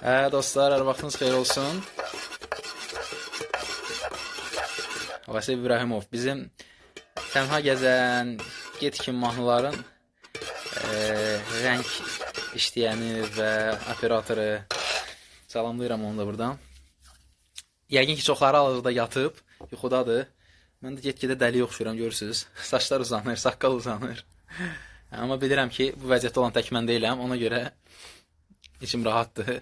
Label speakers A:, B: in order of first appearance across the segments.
A: Hə, dostlar, hər vaxtınız xeyir olsun. Vasif İbrahimov bizim tənha gəzən yetkin mahnıların e, rəng işləyəni və operatoru salamlayıram onu da buradan. Yəqin ki, çoxları hal-hazırda yatıb, yuxudadır. Mən də get-gedə dəli oxşuram, görürsüz. Saçlar uzanır, saqqal uzanır. Amma bilirəm ki, bu vəziyyətdə olan tək mən deyiləm. Ona görə içim rahatdır.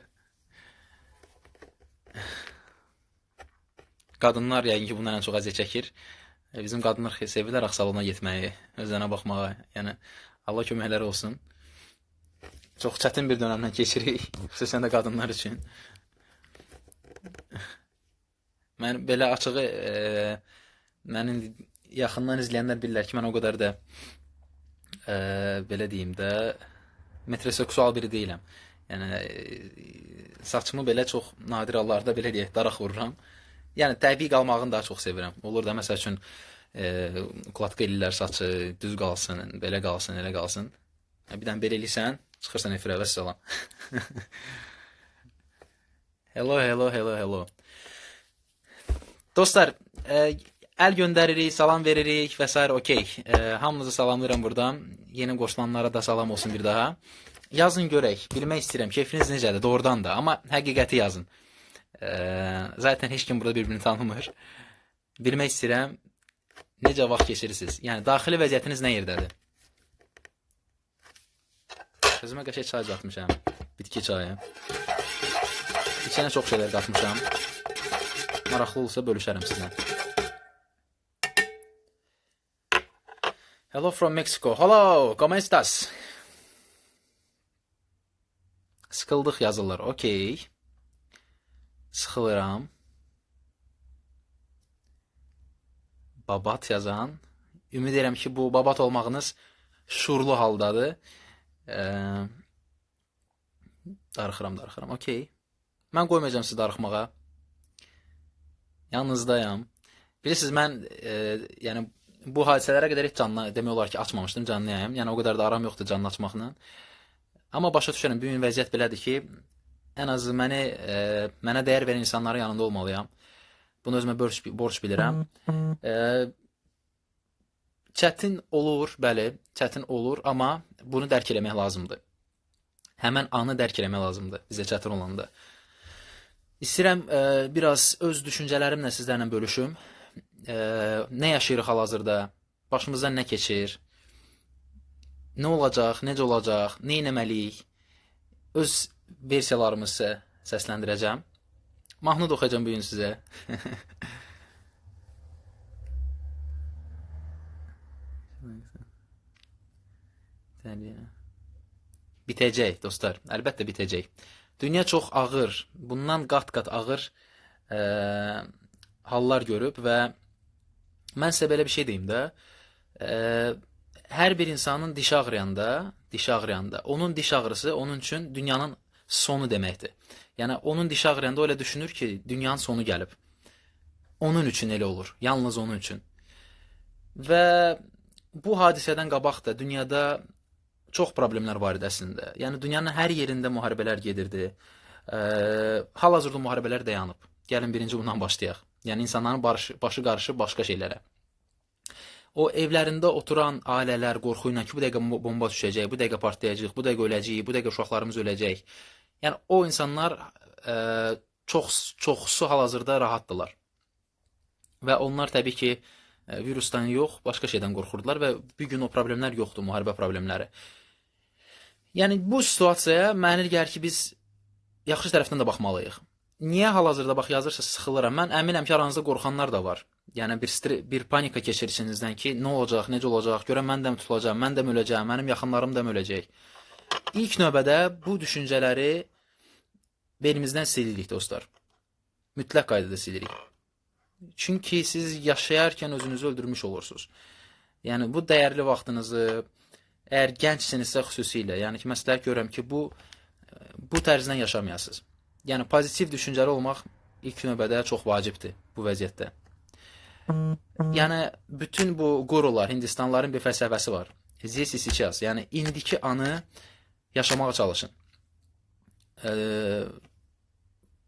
A: Qadınlar yəqin ki, bundan ən çox əziyyət çəkir. E, Bizim qadınlar sevirlər ağ salona getməyi, özlərinə baxmağı. Yəni Allah köməkləri olsun. Çox çətin bir dövrdən keçirik, xüsusən də qadınlar üçün. Mən belə açığı e, mənim yaxından izləyənlər bilirlər ki, mən o qədər də e, belə deyim də metroseksual biri deyiləm. Yəni e, saçımı belə çox nadir hallarda belə deyək, daraq vururam. Yəni təbii qalmağını daha çox sevirəm. Olur da məsəl üçün e, ukladka eləyirlər saçı, düz qalsın, belə qalsın, elə qalsın. E, bir dənə belə eləyirsən, çıxırsan efirə və salam. hello, hello, hello, hello. Dostlar, e, əl göndəririk, salam veririk və s. okey. E, hamınızı salamlayıram buradan. Yeni qoşulanlara da salam olsun bir daha. Yazın görək. Bilmək istəyirəm keyfiniz necədir? Doğrudan da, amma həqiqəti yazın. E, zaten heç kim burada bir-birini tanımır. Bilmək istəyirəm necə vaxt keçirirsiniz? Yəni daxili vəziyyətiniz nə yerdədir? Özümə qəşəng çay qatmışam. Bitki çayı. İçinə çox şeylər qatmışam. Maraqlı olsa bölüşərəm sizlə. Hello from Mexico. Hello, ¿cómo estás? Sıxıldıq yazırlar. Okey. Sıxılıram. Babat yazan. Ümid edirəm ki, bu babat olmağınız şuurlu haldadır. Ee, darıxıram, darıxıram. Okey. Mən qoymayacağam sizi darıxmağa. Yanınızdayam. Bilirsiniz mən e, yəni bu hadisələrə qədər heç canlı demək olar ki, açmamışdım canlı yayım. Yəni o qədər də aram yoxdur canlı açmaqla. Amma başa düşürəm, bu gün vəziyyət belədir ki, ən azı məni e, mənə dəyər verən insanların yanında olmalıyam. Bunu özümə borc borc bilirəm. E, çətin olur, bəli, çətin olur, amma bunu dərk eləmək lazımdır. Həmən anı dərk eləmək lazımdır bizə çətin olanda. İstəyirəm e, biraz öz düşüncələrimlə sizlərlə bölüşüm. E, nə yaşayırıq hal-hazırda? Başımızdan nə keçir? Nə olacaq, necə olacaq, nə etməliyik? Öz versiyalarımızı səsləndirəcəm. Mahnı da oxuyacağam bu gün sizə. Bitəcək dostlar, əlbəttə bitəcək. Dünya çox ağır, bundan qat-qat ağır ə, hallar görüb və mən sizə belə bir şey deyim də, ə, hər bir insanın diş ağrıyanda, diş ağrıyanda, onun diş ağrısı onun üçün dünyanın sonu deməkdir. Yəni onun diş ağrıyanda o elə düşünür ki, dünyanın sonu gəlib. Onun üçün elə olur, yalnız onun üçün. Və bu hadisədən qabaq da dünyada çox problemlər var idi əslində. Yəni dünyanın hər yerində müharibələr gedirdi. Ə, hal-hazırda müharibələr dayanıb. Gəlin birinci bundan başlayaq. Yəni insanların başı, başı qarışıb başqa şeylərə. O evlərində oturan ailələr qorxu ilə ki, bu dəqiqə bomba düşəcək, bu dəqiqə partlayacaq, bu dəqiqə öləcəyik, bu dəqiqə uşaqlarımız öləcək. Yəni o insanlar ə, çox çoxsu hal-hazırda rahatdılar. Və onlar təbii ki, ə, virusdan yox, başqa şeydən qorxurdular və bu gün o problemlər yoxdur, müharibə problemləri. Yəni bu situasiyaya mənə gəlir ki, biz yaxşı tərəfdən də baxmalıyıq. Niyə hal-hazırda bax yazırsa sıxılıram. Mən əminəm ki, aranızda qorxanlar da var. Yəni bir bir panika keçir içinizdən ki, nə olacaq, necə olacaq, görən mən də tutulacağam, mən də öləcəyəm, mənim yaxınlarım da öləcək? İlk növbədə bu düşüncələri beynimizdən silirik dostlar. Mütləq qaydada silirik. Çünki siz yaşayarkən özünüzü öldürmüş olursunuz. Yəni bu dəyərli vaxtınızı, əgər gəncsinizsə xüsusilə, yəni ki, məsləhət görürəm ki, bu bu tərzdən yaşamayasınız. Yəni pozitiv düşüncəli olmaq ilk növbədə çox vacibdir bu vəziyyətdə Yəni bütün bu qurular, Hindistanların bir fəlsəfəsi var. Здесь и сейчас. Yəni indiki anı yaşamağa çalışın. Ee,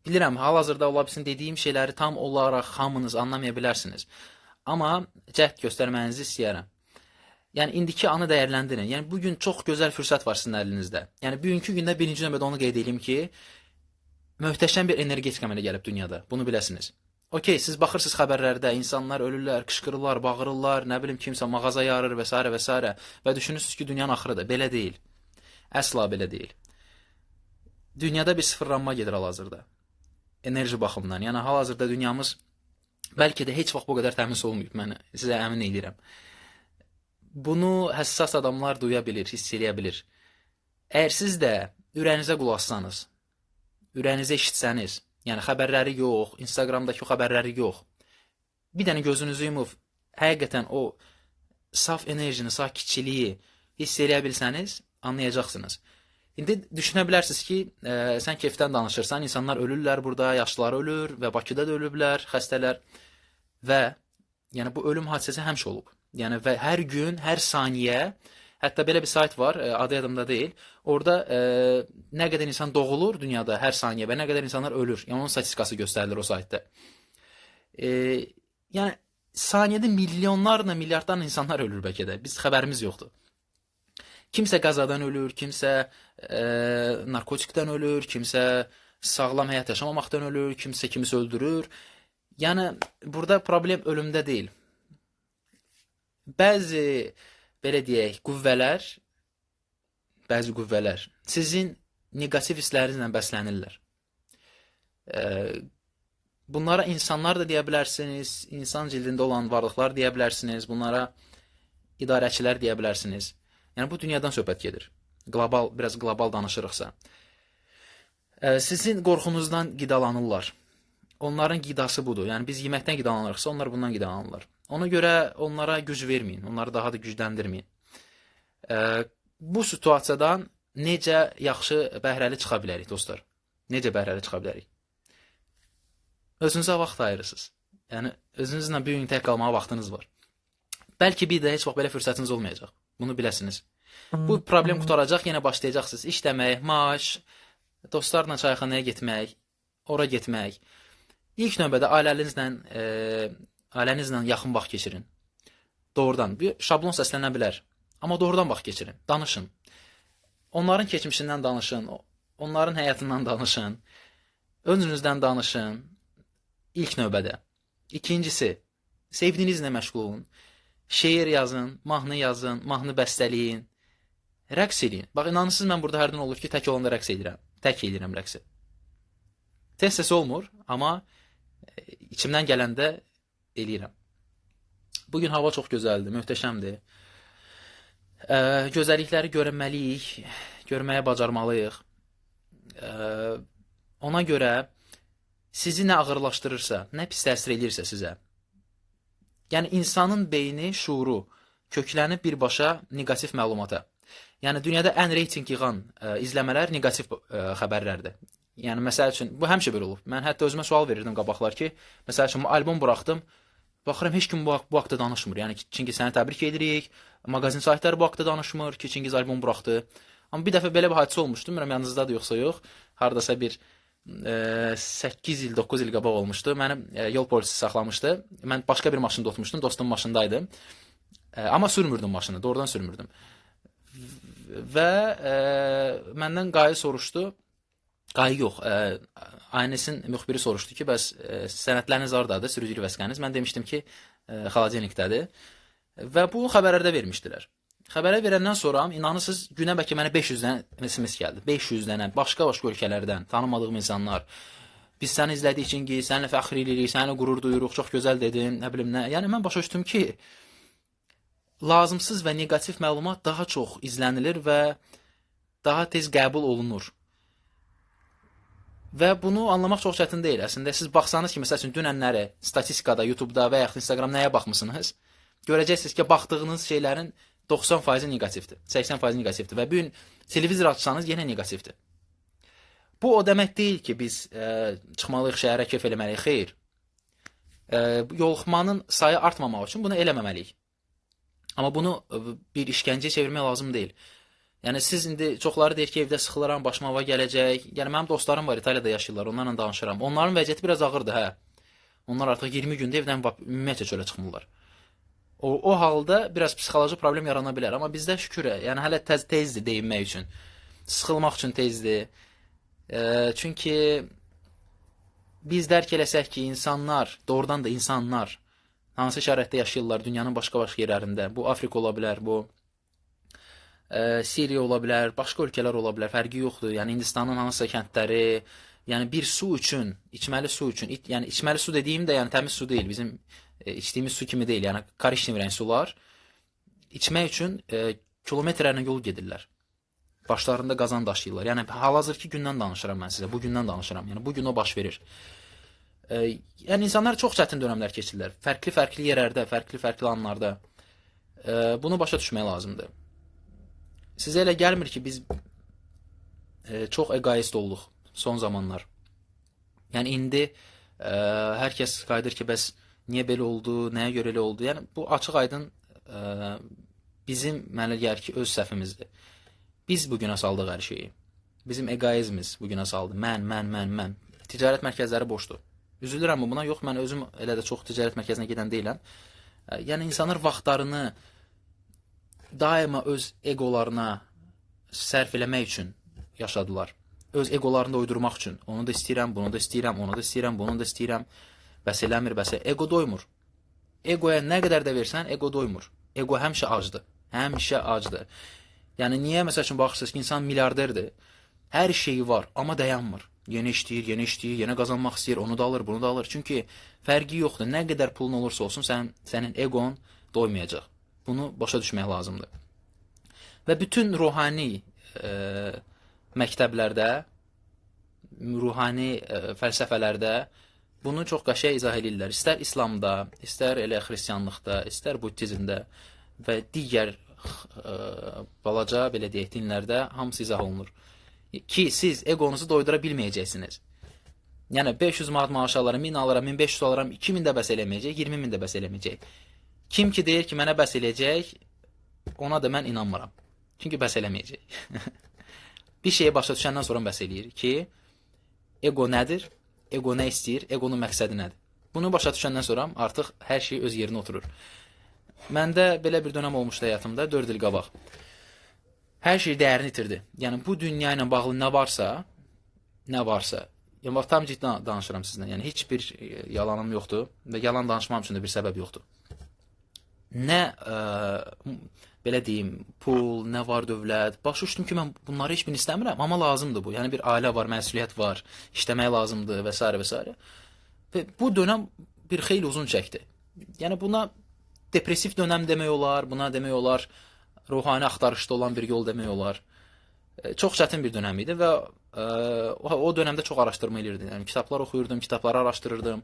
A: Bilirəm, hal-hazırda ola bilsin dediyim şeyləri tam olaraq hamınız anlamaya bilərsiniz. Amma cəhd göstərmənizi istəyərəm. Yəni indiki anı dəyərləndirin. Yəni bu gün çox gözəl fürsət var sizin əlinizdə. Yəni bugünkü gündə birinci növbədə onu qeyd edeyim ki, möhtəşəm bir energetik əmələ gəlib dünyada. Bunu biləsiniz. Okey, siz baxırsınız xəbərlərdə, insanlar ölürlər, qışqırırlar, bağırırlar, nə bilim kimsə mağaza yarır və s. və s. və düşünürsüz ki, dünyanın axırıdır. Belə deyil. Əsla belə deyil. Dünyada bir sıfırlanma gedir hal-hazırda. Enerji baxımından. Yəni hal-hazırda dünyamız bəlkə də heç vaxt bu qədər təmiz olmayıb. Mən sizə əmin edirəm. Bunu həssas adamlar duya bilir, hiss eləyə bilir. Əgər siz də ürəyinizə qulaq assanız, ürəyinizə eşitsəniz, yəni xəbərləri yox, Instagramdakı xəbərləri yox. Bir dənə gözünüzü yumub həqiqətən o saf enerjini, sakitçiliyi hiss eləyə bilsəniz, anlayacaqsınız. İndi düşünə bilərsiniz ki, e, sən kefdən danışırsan, insanlar ölürlər burada, yaşlılar ölür və Bakıda da ölüblər, xəstələr və yəni bu ölüm hadisəsi həmişə olub. Yəni və hər gün, hər saniyə Hətta belə bir sayt var, e, adı yadımda deyil. Orada e, nə qədər insan doğulur dünyada hər saniyə və nə qədər insanlar ölür. Yəni onun statistikası göstərilir o saytda. E, yəni saniyədə milyonlarla, milyardlarla insanlar ölür bəlkə də. Biz xəbərimiz yoxdur. Kimsə qəzadan ölür, kimsə e, narkotikdən ölür, kimsə sağlam həyat yaşamamaqdan ölür, kimsə kimisə öldürür. Yəni burada problem ölümdə deyil. Bəzi belə deyək, qüvvələr, bəzi qüvvələr sizin neqativ hisslərinizlə bəslənirlər. E, bunlara insanlar da deyə bilərsiniz, insan cildində olan varlıqlar deyə bilərsiniz, bunlara idarəçilər deyə bilərsiniz. Yəni bu dünyadan söhbət gedir. Qlobal, biraz qlobal danışırıqsa. E, sizin qorxunuzdan qidalanırlar. Onların qidası budur. Yəni biz yeməkdən qidalanırıqsa, onlar bundan qidalanırlar. Ona görə onlara güc verməyin, onları daha da gücləndirməyin. E, bu situasiyadan necə yaxşı bəhrəli çıxa bilərik dostlar? Necə bəhrəli çıxa bilərik? Özünüzə vaxt ayırırsınız. Yəni özünüzlə bir gün tək qalmağa vaxtınız var. Bəlkə bir də heç vaxt belə fürsətiniz olmayacaq. Bunu biləsiniz. Bu problem qutaracaq, yenə başlayacaqsınız işləmək, maaş, dostlarla çayxanaya getmək, ora getmək. İlk növbədə ailənizlə e, ailənizlə yaxın vaxt keçirin. Doğrudan bir şablon səslənə bilər, amma doğrudan vaxt keçirin, danışın. Onların keçmişindən danışın, onların həyatından danışın. Özünüzdən danışın. İlk növbədə. İkincisi, sevdiyinizlə məşğul olun. Şeir yazın, mahnı yazın, mahnı bəstələyin. Rəqs eləyin. Bax inanırsınız mən burada hərdən olur ki, tək olanda rəqs edirəm. Tək edirəm rəqsi. Tez-tez olmur, amma içimdən gələndə eləyirəm. Bu gün hava çox gözəldir, möhtəşəmdir. Ə, gözəllikləri görməliyik, görməyə bacarmalıyıq. Ə, ona görə sizi nə ağırlaşdırırsa, nə pis təsir edirsə sizə. Yəni insanın beyni, şuuru köklənib birbaşa neqativ məlumata. Yəni dünyada ən reytinq yığan ə, izləmələr neqativ ə, xəbərlərdir. Yəni məsəl üçün bu həmişə belə olub. Mən hətta özümə sual verirdim qabaqlar ki, məsəl üçün albom buraxdım, baxıram heç kim bu, bu haqqda danışmır. Yəni Çingiz səni təbrik edirik. Mağazin sahibləri bu haqqda danışmır ki, Çingiz albom buraxdı. Amma bir dəfə belə bir hadisə olmuşdu. Bilmirəm yanınızdadır yoxsa yox. Hardasa bir e, 8 il, 9 il qabaq olmuşdu. Məni e, yol polisi saxlamışdı. Mən başqa bir maşında oturmuşdum, dostum maşındaydı. E, amma sürmürdüm maşını, doğrudan sürmürdüm. Və e, məndən qayı soruşdu. Qayı yox, ə, ANS-in müxbiri soruşdu ki, bəs ə, e, sənədləriniz hardadır, sürücülük vəsiqəniz? Mən demişdim ki, e, xaladenikdədir. Və bu xəbərlərdə vermişdilər. Xəbərə verəndən sonra inanırsınız, günə bəlkə mənə 500 dənə SMS gəldi. 500 dənə başqa-başqa ölkələrdən tanımadığım insanlar. Biz səni izlədik Çingiz, səninlə fəxr edirik, səninlə qürur duyuruq, çox gözəl dedin, nə bilim nə. Yəni mən başa düşdüm ki, lazımsız və neqativ məlumat daha çox izlənilir və daha tez qəbul olunur. Və bunu anlamaq çox çətin deyil. Əslində siz baxsanız ki, məsəl üçün dünənləri statistikada, YouTube-da və yaxud Instagram nəyə baxmısınız? Görəcəksiniz ki, baxdığınız şeylərin 90% neqativdir, 80% neqativdir və bu gün televizor açsanız yenə neqativdir. Bu o demək deyil ki, biz ə, e, çıxmalıyıq şəhərə kef eləməliyik. Xeyr. Ə, e, yoluxmanın sayı artmamaq üçün bunu eləməməliyik. Amma bunu ə, e, bir işgəncəyə çevirmək lazım deyil. Yəni siz indi çoxları deyir ki, evdə sıxılıram, başıma hava gələcək. Yəni mənim dostlarım var, İtaliyada yaşayırlar, onlarla danışıram. Onların vəziyyəti biraz ağırdır, hə. Onlar artıq 20 gündə evdən ümumiyyətlə çölə çıxmırlar. O, o halda biraz psixoloji problem yarana bilər, amma bizdə şükür, yəni hələ tez tezdir deyinmək üçün. Sıxılmaq üçün tezdir. E, çünki biz dərk eləsək ki, insanlar, doğrudan da insanlar hansı şəraitdə yaşayırlar dünyanın başqa-başqa yerlərində. Bu Afrika ola bilər, bu e, Siriya ola bilər, başqa ölkələr ola bilər, fərqi yoxdur. Yəni Hindistanın hansısa kəndləri, yəni bir su üçün, içməli su üçün, it, yəni içməli su dediyim də yəni təmiz su deyil, bizim e, içdiyimiz su kimi deyil, yəni korişnev rəng sular. İçmək üçün e, kilometrlərlə yol gedirlər. Başlarında qazan daşıyırlar. Yəni hal-hazırki gündən danışıram mən sizə, bu gündən danışıram. Yəni bu gün o baş verir. E, yəni insanlar çox çətin dövrlər keçirlər. Fərqli-fərqli yerlərdə, fərqli-fərqli anlarda. E, bunu başa düşmək lazımdır. Sizə elə gəlmir ki, biz e, çox egoist olduq son zamanlar. Yəni indi e, hər kəs qayıdır ki, bəs niyə belə oldu, nəyə görə elə oldu? Yəni bu açıq-aydın e, bizim mənə gəlir ki, öz səhvimizdir. Biz bu günə saldıq hər şeyi. Bizim egoizmimiz bu günə saldı. Mən, mən, mən, mən. Ticarət mərkəzləri boşdur. Üzülürəm buna. Yox, mən özüm elə də çox ticarət mərkəzinə gedən deyiləm. E, Yəni insanlar vaxtlarını daima öz egolarına sərf eləmək üçün yaşadılar. Öz egolarını da uydurmaq üçün. Onu da istəyirəm, bunu da istəyirəm, onu da istəyirəm, bunu da istəyirəm. Bəs eləmir, bəs ego doymur. Egoya nə qədər də versən, ego doymur. Ego həmişə acdır. Həmişə acdır. Yəni niyə məsəl üçün baxırsınız ki, insan milyarderdir. Hər şeyi var, amma dayanmır. Yeni işləyir, yeni işləyir, yeni qazanmaq istəyir, onu da alır, bunu da alır. Çünki fərqi yoxdur. Nə qədər pulun olursa olsun, sən sənin egon doymayacaq. Bunu başa düşmək lazımdır. Və bütün ruhani e, məktəblərdə, ruhani e, fəlsəfələrdə bunu çox qəşəng izah edirlər. İstər İslamda, istər elə xristianlıqda, istər buddizmdə və digər e, balaca belə deyək dinlərdə hamısı izah olunur. Ki siz egonuzu doydura bilməyəcəksiniz. Yəni 500 manat maaş alaram, 1000 alaram, 1500 alaram, 2000 də bəs eləməyəcək, 20000 də bəs eləməyəcək. Kim ki deyir ki, mənə bəs eləyəcək, ona da mən inanmıram. Çünki bəs eləməyəcək. bir şeyi başa düşəndən sonra bəs eləyir ki, ego nədir? Ego nə istəyir? Egonun məqsədi nədir? Bunu başa düşəndən sonra artıq hər şey öz yerinə oturur. Məndə belə bir dönəm olmuşdu həyatımda 4 il qabaq. Hər şey dəyərini itirdi. Yəni bu dünya ilə bağlı nə varsa, nə varsa, yəni tam ciddi danışıram sizlə. Yəni heç bir e, yalanım yoxdur və yalan danışmam üçün də bir səbəb yoxdur. Nə ə, belə deyim, pul, nə var dövlət. Başa düşdüm ki, mən bunları heç birini istəmirəm, amma lazımdır bu. Yəni bir ailə var, məsuliyyət var, işləmək lazımdır və s. və s. Və bu dönəm bir xeyli uzun çəkdi. Yəni buna depressiv dönəm demək olar, buna demək olar ruhani axtarışda olan bir yol demək olar. E, Çox çətin bir dönəm idi və ə, o, o dönəmdə çox araşdırma elirdim. Yəni kitablar oxuyurdum, kitabları araşdırırdım.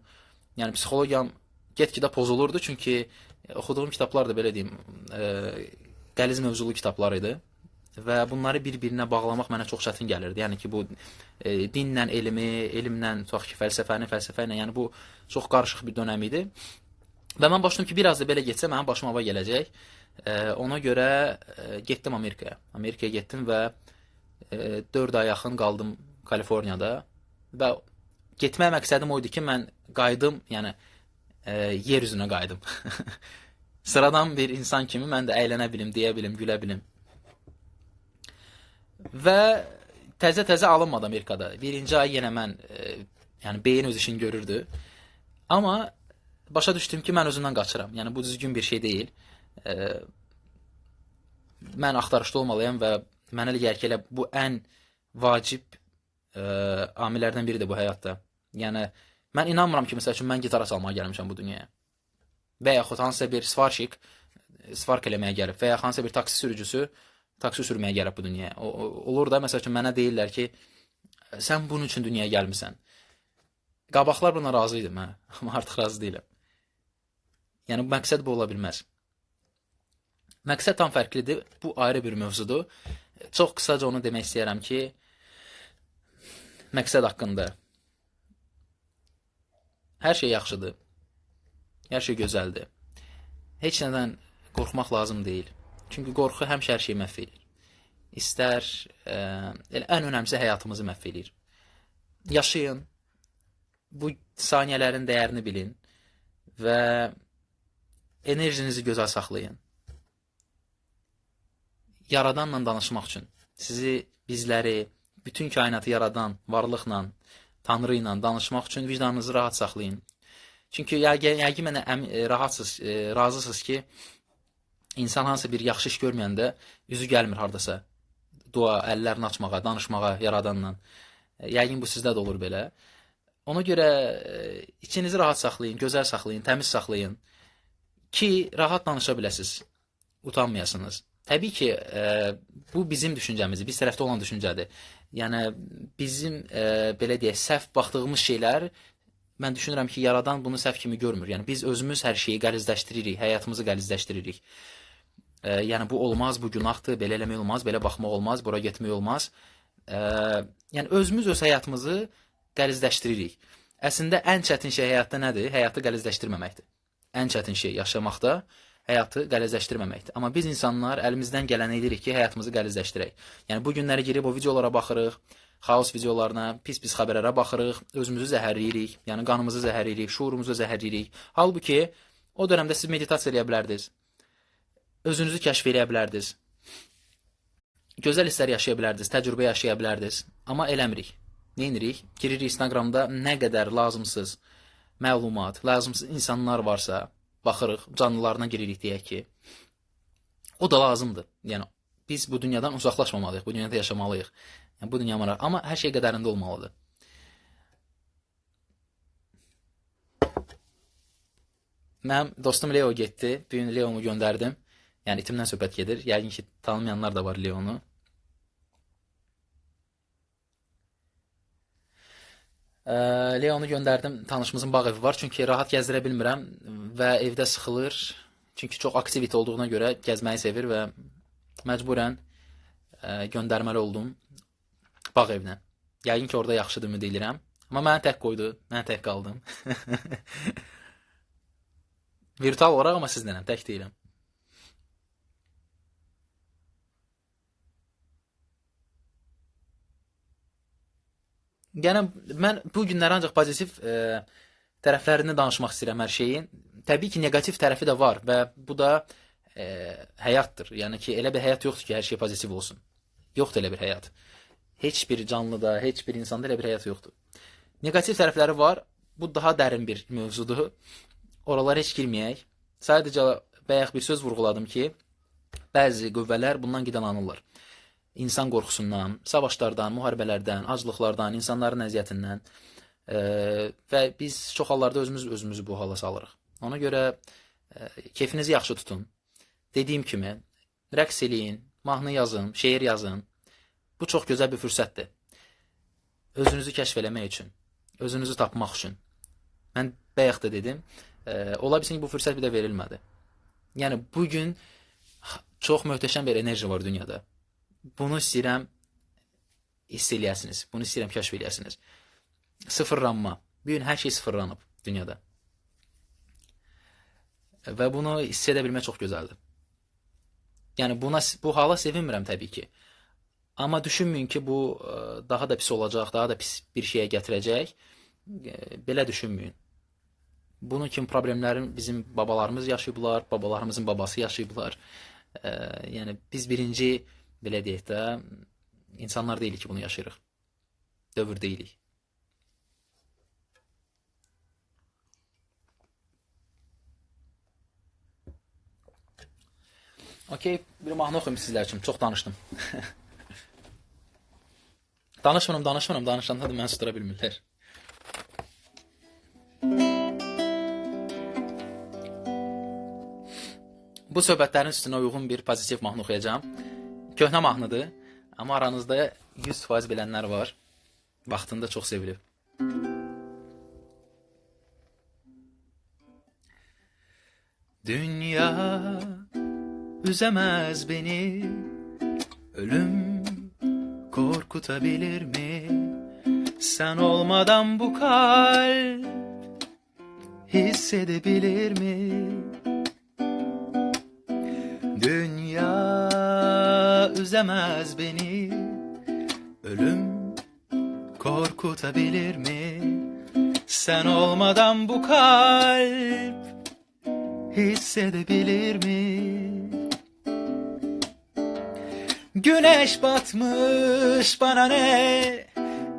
A: Yəni psixologiyam get-gedə pozulurdu çünki oxuduğum kitablar da belə deyim, ə, qəliz mövzulu kitablar idi və bunları bir-birinə bağlamaq mənə çox çətin gəlirdi. Yəni ki, bu e, dinlə elmi, elmlə tutaq ki, fəlsəfəni, fəlsəfə ilə, yəni bu çox qarışıq bir dönəm idi. Və mən başladım ki, biraz da belə getsə mənim başıma hava gələcək. E, ona görə e, getdim Amerikaya. Amerikaya getdim və e, 4 ay yaxın qaldım Kaliforniyada və getmək məqsədim o idi ki, mən qayıdım, yəni e, yer üzünə qayıdım. Sıradan bir insan kimi mən də əylənə bilim, deyə bilim, gülə bilim. Və təzə-təzə alınmadı Amerikada. Birinci ay yenə mən, e, yəni beyin öz işini görürdü. Amma başa düşdüm ki, mən özümdən qaçıram. Yəni bu düzgün bir şey deyil. E, mən axtarışda olmalıyam və mənə elə gəlir ki, elə bu ən vacib e, amillərdən biridir bu həyatda. Yəni mən inanmıram ki, məsəl üçün mən gitara çalmağa gəlmişəm bu dünyaya. Və yaxud hansısa bir svarşik svark eləməyə gəlib və ya hansısa bir taksi sürücüsü taksi sürməyə gəlib bu dünyaya. O, olur da məsəl üçün mənə deyirlər ki, sən bunun üçün dünyaya gəlmisən. Qabaqlar buna razı idim hə, amma artıq razı deyiləm. Yəni məqsəd bu ola bilməz. Məqsəd tam fərqlidir. Bu ayrı bir mövzudur. Çox qısaca onu demək istəyirəm ki, məqsəd haqqında hər şey yaxşıdır. Hər şey gözəldir. Heç nədən qorxmaq lazım deyil. Çünki qorxu həmişə hər şeyi məhv edir. istər ə, elə ən önəmlisi həyatımızı məhv eləyir. Yaşayın. Bu saniyələrin dəyərini bilin və enerjinizi gözəl saxlayın. Yaradanla danışmaq üçün sizi, bizləri, bütün kainatı yaradan varlıqla, Tanrı ilə danışmaq üçün vicdanınızı rahat saxlayın. Çünki yəqin yəqin mənə əm, e, rahatsız, e, razısınız ki, insan hansı bir yaxşı iş görməyəndə üzü gəlmir hardasa. Dua, əllərini açmağa, danışmağa yaradanla. E, yəqin bu sizdə də olur belə. Ona görə e, içinizi rahat saxlayın, gözəl saxlayın, təmiz saxlayın ki, rahat danışa biləsiniz. Utanmayasınız. Təbii ki, e, bu bizim düşüncəmizdir, biz tərəfdə olan düşüncədir. Yəni bizim e, belə deyək, səhv baxdığımız şeylər mən düşünürəm ki, yaradan bunu səhv kimi görmür. Yəni biz özümüz hər şeyi qəlizləşdiririk, həyatımızı qəlizləşdiririk. E, yəni bu olmaz, bu günahdır, belə eləmək olmaz, belə baxmaq olmaz, bura getmək olmaz. E, yəni özümüz öz həyatımızı qəlizləşdiririk. Əslində ən çətin şey həyatda nədir? Həyatı qəlizləşdirməməkdir. Ən çətin şey yaşamaqda həyatı qəlizləşdirməməkdir. Amma biz insanlar əlimizdən gələni edirik ki, həyatımızı qəlizləşdirək. Yəni bu günləri girib o videolara baxırıq, xaos videolarına, pis-pis xəbərlərə baxırıq, özümüzü zəhərləyirik, yəni qanımızı zəhərləyirik, şuurumuzu zəhərləyirik. Halbuki o dövrdə siz meditasiya edə bilərdiniz. Özünüzü kəşf edə bilərdiniz. Gözəl hisslər yaşaya bilərdiniz, təcrübə yaşaya bilərdiniz. Amma eləmirik. Nə edirik? Giririk Instagramda nə qədər lazımsız məlumat, lazımsız insanlar varsa, baxırıq, canlılarına giririk deyək ki, o da lazımdır. Yəni biz bu dünyadan uzaqlaşmamalıyıq, bu dünyada yaşamalıyıq. Yəni bu dünya maraq, amma hər şey qədərində olmalıdır. Mənim dostum Leo getdi. Bu gün Leonu göndərdim. Yəni itimdən söhbət gedir. Yəqin ki, tanımayanlar da var Leonu. Leonu göndərdim. Tanışımızın bağ evi var. Çünki rahat gəzdirə bilmirəm və evdə sıxılır. Çünki çox aktivite olduğuna görə gəzməyi sevir və məcburən ə, göndərməli oldum bağ evinə. Yəqin ki, orada yaxşıdır ümid edirəm. Amma məni tək qoydu. Mən tək qaldım. Virtual olaraq amma sizlənəm, tək deyiləm. Yəni mən bu günlər ancaq pozitiv e, tərəflərini danışmaq istəyirəm hər şeyin. Təbii ki, neqativ tərəfi də var və bu da e, həyatdır. Yəni ki, elə bir həyat yoxdur ki, hər şey pozitiv olsun. Yoxdur elə bir həyat. Heç bir canlıda, heç bir insanda elə bir həyat yoxdur. Neqativ tərəfləri var. Bu daha dərin bir mövzudur. Oralara heç girməyək. Sadəcə bayaq bir söz vurğuladım ki, bəzi qüvvələr bundan qidalanırlar insan qorxusundan, savaşlardan, müharibələrdən, aclıqlardan, insanların əziyyətindən e, və biz çox hallarda özümüz özümüzü bu hala salırıq. Ona görə e, keyfinizi yaxşı tutun. Dediyim kimi, rəqs eləyin, mahnı yazın, şeir yazın. Bu çox gözəl bir fürsətdir. Özünüzü kəşf eləmək üçün, özünüzü tapmaq üçün. Mən bayaq da dedim, e, ola bilsin ki, bu fürsət bir də verilmədi. Yəni bu gün çox möhtəşəm bir enerji var dünyada. Bunu istəyirəm hiss eləyəsiniz. Bunu istəyirəm kəşf eləyəsiniz. Sıfırlanma. Bu gün hər şey sıfırlanıb dünyada. Və bunu hiss edə bilmək çox gözəldir. Yəni buna bu hala sevinmirəm təbii ki. Amma düşünməyin ki, bu e, daha da pis olacaq, daha da pis bir şeyə gətirəcək. E, belə düşünməyin. Bunun kimi problemlərin bizim babalarımız yaşayıblar, babalarımızın babası yaşayıblar. E, yəni biz birinci belə deyək də, insanlar deyilik ki, bunu yaşayırıq. Dövr deyilik. Okey, bir mahnı oxuyum sizlər üçün. Çox danışdım. danışmıram, danışmıram. Danışanda da məni sustura bilmirlər. Bu söhbətlərin üstünə uyğun bir pozitiv mahnı oxuyacağam. Köhnə mahnıdır, amma aranızda 100% bilənlər var. Vaxtında çox sevilib. Dünya üzemez beni Ölüm korkutabilir mi? Sen olmadan bu kalp hissedebilir mi? Dünya üzemez beni Ölüm korkutabilir mi? Sen olmadan bu kalp hissedebilir mi? Güneş batmış bana ne?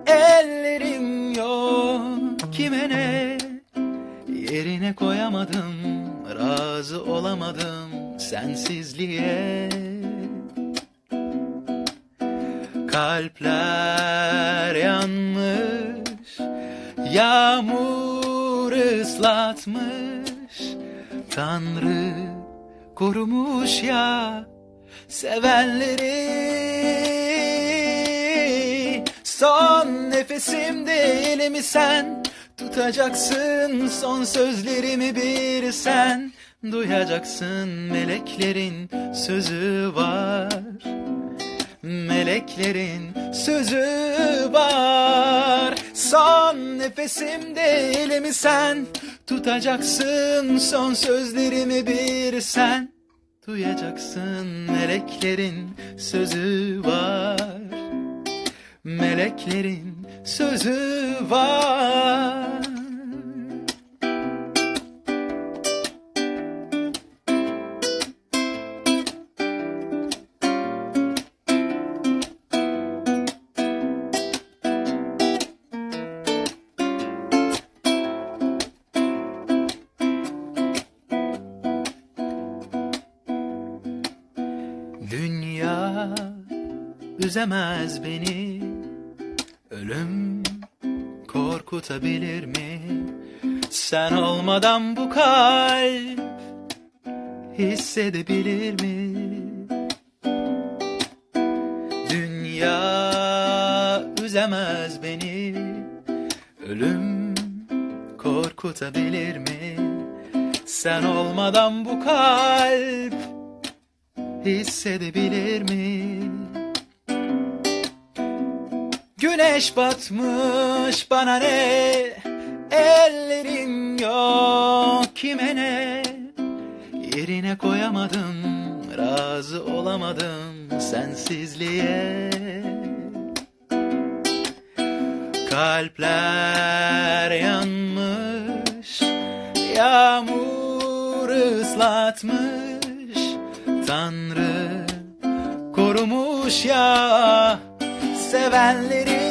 A: Ellerim yok kime ne? Yerine koyamadım, razı olamadım sensizliğe. Kalpler yanmış, yağmur ıslatmış. Tanrı korumuş ya sevenleri. Son nefesimde elimi sen tutacaksın, son sözlerimi bir sen duyacaksın. Meleklerin sözü var. Meleklerin sözü var Son nefesimde elimi sen Tutacaksın son sözlerimi bir sen Duyacaksın meleklerin sözü var. Meleklerin sözü var üzemez beni Ölüm korkutabilir mi? Sen olmadan bu kalp hissedebilir mi? Dünya üzemez beni Ölüm korkutabilir mi? Sen olmadan bu kalp hissedebilir mi? Güneş batmış bana ne? Ellerim yok kime ne? Yerine koyamadım, razı olamadım sensizliğe. Kalpler yanmış, yağmur ıslatmış. Tanrı korumuş ya sevenleri.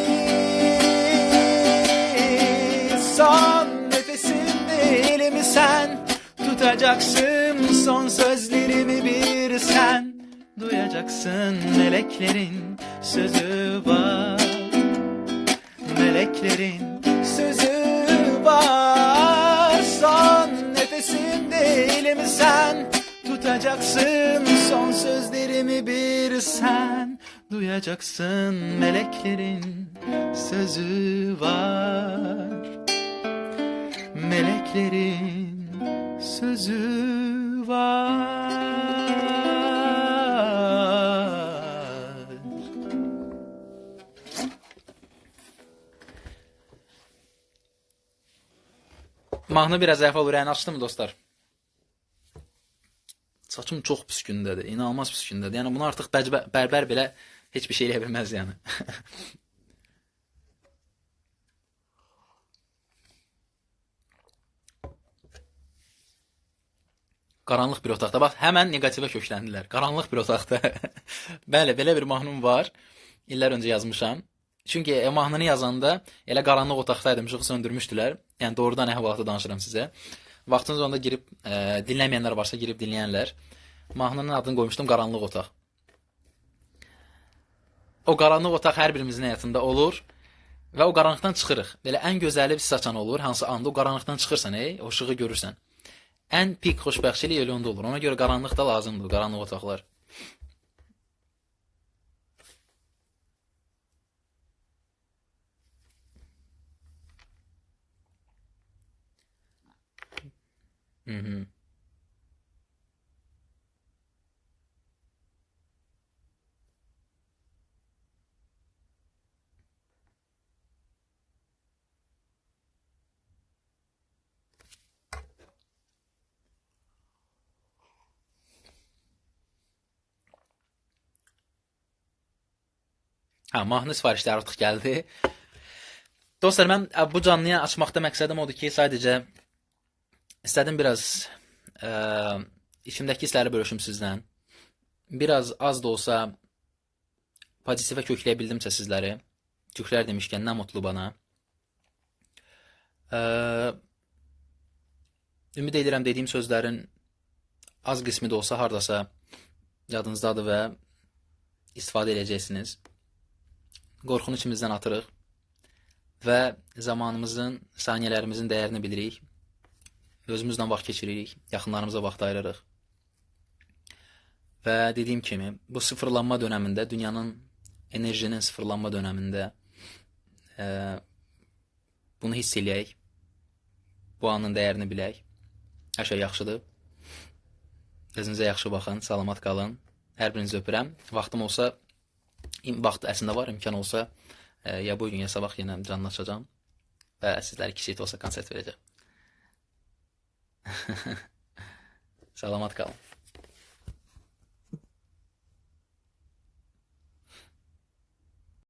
A: Son nefesimde elimi sen tutacaksın, son sözlerimi bir sen duyacaksın. Meleklerin sözü var, meleklerin sözü var. Son nefesimde elimi sen tutacaksın son sözlerimi bir sen duyacaksın meleklerin sözü var meleklerin sözü var Mahnı biraz əvvəl ürəyini açdımı dostlar? Saçım çox pis gündədir. İnanılmaz pis gündədir. Yəni bunu artıq bərbər belə heç bir şey eləyə bilməz yəni. Qaranlıq bir otaqda. Bax, həmən neqativə kökləndilər. Qaranlıq bir otaqda. Bəli, belə bir mahnım var. İllər öncə yazmışam. Çünki e, mahnını yazanda elə qaranlıq otaqdaydım, işığı söndürmüşdülər. Yəni doğrudan əhvalatı danışıram sizə. Vaxtınız onda girib e, dinləməyənlər varsa girib dinləyənlər. Mahnının adını qoymuşdum Qaranlıq otaq. O qaranlıq otaq hər birimizin həyatında olur və o qaranlıqdan çıxırıq. Belə ən gözəli bir saçan olur, hansı anda o qaranlıqdan çıxırsan, ey, o işığı görürsən. Ən pik xoşbəxtçilik elə onda olur. Ona görə qaranlıq da lazımdır, qaranlıq otaqlar. Hı Ha, mahnı sifarişləri artıq gəldi. Dostlar, mən bu canlıya açmaqda məqsədim odur ki, sadəcə istədim biraz ə, içimdəki hissləri bölüşüm sizlə. Biraz az da olsa pozitivə kökləyə bildimsə sizləri. Türklər demişkən nə mutlu bana. Ə, ümid edirəm dediyim sözlərin az qismi də olsa hardasa yadınızdadır və istifadə edəcəksiniz. Qorxunu içimizdən atırıq və zamanımızın, saniyələrimizin dəyərini bilirik. Özümüzlə vaxt keçiririk, yaxınlarımıza vaxt ayırırıq. Və dediyim kimi, bu sıfırlanma dönəmində, dünyanın enerjinin sıfırlanma dönəmində e, bunu hiss eləyək. Bu anın dəyərini bilək. Hər şey yaxşıdır. Özünüzə yaxşı baxın, salamat qalın. Hər birinizi öpürəm. Vaxtım olsa, vaxt əslində var, imkan olsa, e, ya bu gün ya sabah yenə canlaşacağam və sizlərə kiçik də olsa konsert verəcəm. salamat qalın.